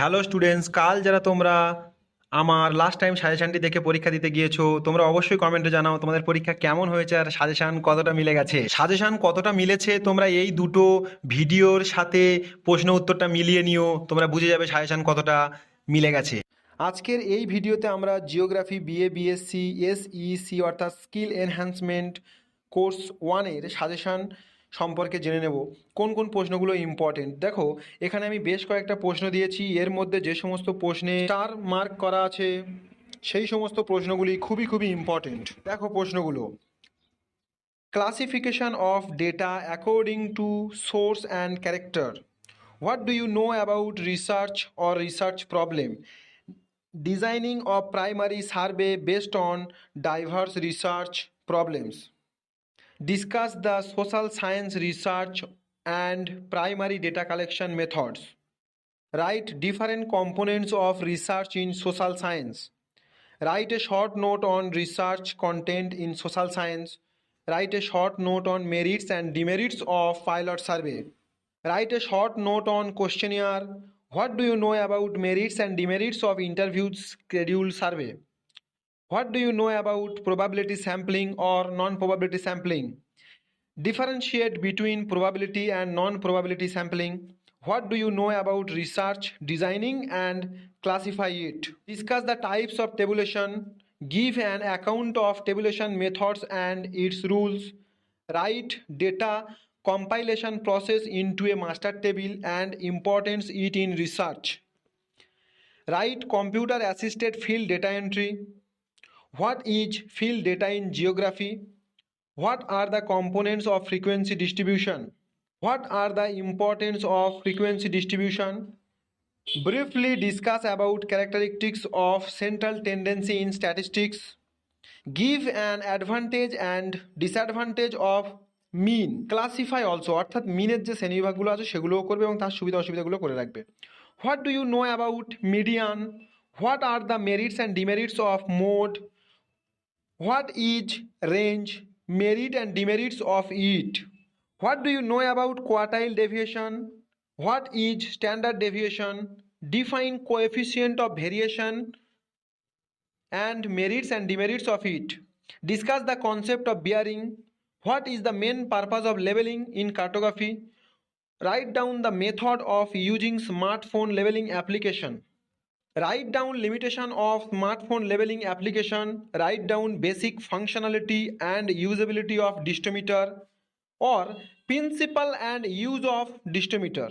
Hello students কাল যারা তোমরা আমার লাস্ট টাইম সাজেশানটি দেখে পরীক্ষা দিতে গিয়েছো তোমরা অবশ্যই কমেন্টে জানাও তোমাদের পরীক্ষা কেমন হয়েছে আর সাজেশান কতটা মিলে গেছে সাজেশান কতটা মিলেছে তোমরা এই দুটো ভিডিওর সাথে প্রশ্ন উত্তরটা মিলিয়ে নিও তোমরা বুঝে যাবে সাজেশান কতটা মিলে গেছে আজকের এই ভিডিওতে আমরা জিওগ্রাফি বিএ বিএসসি এসইসি অর্থাৎ স্কিল এনহ্যান্সমেন্ট কোর্স ওয়ানের সাজেশান সম্পর্কে জেনে নেব কোন কোন প্রশ্নগুলো ইম্পর্টেন্ট দেখো এখানে আমি বেশ কয়েকটা প্রশ্ন দিয়েছি এর মধ্যে যে সমস্ত প্রশ্নে স্টার মার্ক করা আছে সেই সমস্ত প্রশ্নগুলি খুবই খুবই ইম্পর্টেন্ট দেখো প্রশ্নগুলো classification of data according to source and character what do you know about research or research problem designing of primary survey based on diverse research problems discuss the social science research and primary data collection methods. Write different components of research in social science. Write a short note on research content in social science. Write a short note on merits and demerits of pilot survey. Write a short note on questionnaire. What do you know about merits and demerits of interviews schedule survey? What do you know about probability sampling or non-probability sampling? Differentiate between probability and non-probability sampling. What do you know about research, designing and classify it? Discuss the types of tabulation. Give an account of tabulation methods and its rules. Write data compilation process into a master table and importance it in research. Write computer assisted field data entry. What is field data in geography? What are the components of frequency distribution? What are the importance of frequency distribution? Briefly discuss about characteristics of central tendency in statistics. Give an advantage and disadvantage of mean classify also অর্থাৎ মিনের যে শ্রেণীবিভাগগুলো আছে সেগুলোও করবে এবং তার সুবিধা অসুবিধাগুলো করে রাখবে what do you know about median what are the merits and demerits of mode What is range, merit and demerits of it? What do you know about quartile deviation? What is standard deviation? Define coefficient of variation and merits and demerits of it. Discuss the concept of bearing. What is the main purpose of leveling in cartography? Write down the method of using smartphone leveling application. Write down limitation of smartphone labeling application, write down basic functionality and usability of distometer or principle and use of distometer.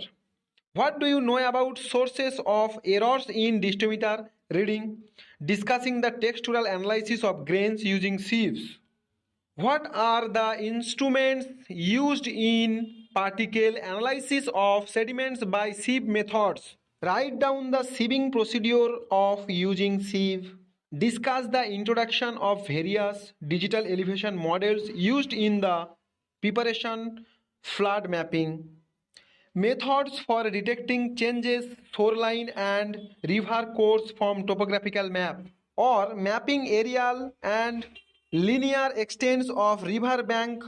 What do you know about sources of errors in distometer reading? Discussing the textural analysis of grains using sieves. What are the instruments used in particle analysis of sediments by sieve methods? Write down the sieving procedure of using sieve. Discuss the introduction of various digital elevation models used in the preparation flood mapping. Methods for detecting changes shoreline and river course from topographical map or mapping aerial and linear extents of river bank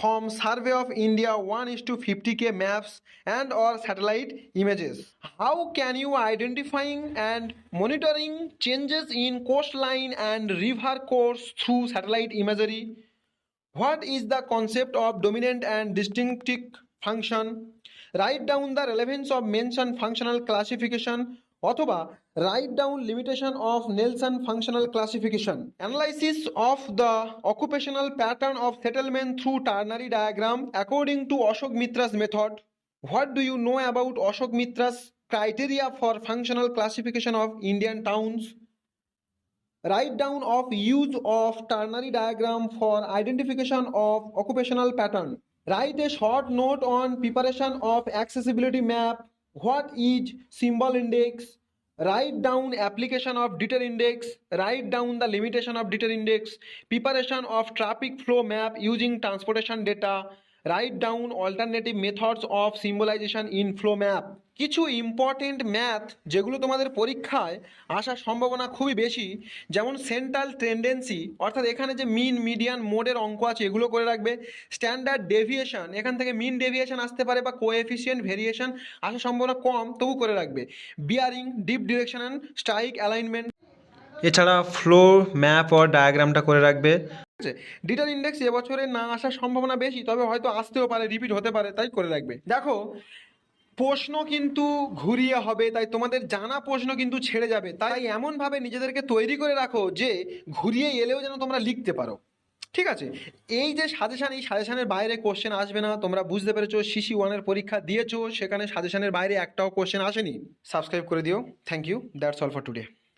from survey of India 1 is to 50k maps and or satellite images. How can you identifying and monitoring changes in coastline and river course through satellite imagery? What is the concept of dominant and distinctive function? Write down the relevance of mentioned functional classification অথবা write down limitation of Nelson functional classification. Analysis of the occupational pattern of settlement through ternary diagram according to Ashok Mitra's method. What do you know about Ashok Mitra's criteria for functional classification of Indian towns? Write down of use of ternary diagram for identification of occupational pattern. Write a short note on preparation of accessibility map what is symbol index write down application of detail index write down the limitation of detail index preparation of traffic flow map using transportation data write down alternative methods of symbolization in flow map কিছু important math যেগুলো তোমাদের পরীক্ষায় আসার সম্ভাবনা খুবই বেশি যেমন central tendency অর্থাৎ এখানে যে মিন মিডিয়ান মোডের অঙ্ক আছে এগুলো করে রাখবে স্ট্যান্ডার্ড ডেভিয়েশন এখান থেকে মিন ডেভিয়েশন আসতে পারে বা কোএফিসিয়েন্ট ভেরিয়েশন আসার সম্ভাবনা কম তবু করে রাখবে bearing dip direction and strike alignment এছাড়া ফ্লো ম্যাপ ও ডায়াগ্রামটা করে রাখবে আছে ডিটার ইন্ডেক্স এবছরে না আসার সম্ভাবনা বেশি তবে হয়তো আসতেও পারে রিপিট হতে পারে তাই করে রাখবে দেখো প্রশ্ন কিন্তু ঘুরিয়ে হবে তাই তোমাদের জানা প্রশ্ন কিন্তু ছেড়ে যাবে তাই এমনভাবে নিজেদেরকে তৈরি করে রাখো যে ঘুরিয়ে এলেও যেন তোমরা লিখতে পারো ঠিক আছে এই যে সাজেশান এই সাজেশানের বাইরে কোশ্চেন আসবে না তোমরা বুঝতে পেরেছো সিসি ওয়ানের পরীক্ষা দিয়েছো সেখানে সাজেশানের বাইরে একটাও কোশ্চেন আসেনি সাবস্ক্রাইব করে দিও thank you that's all for today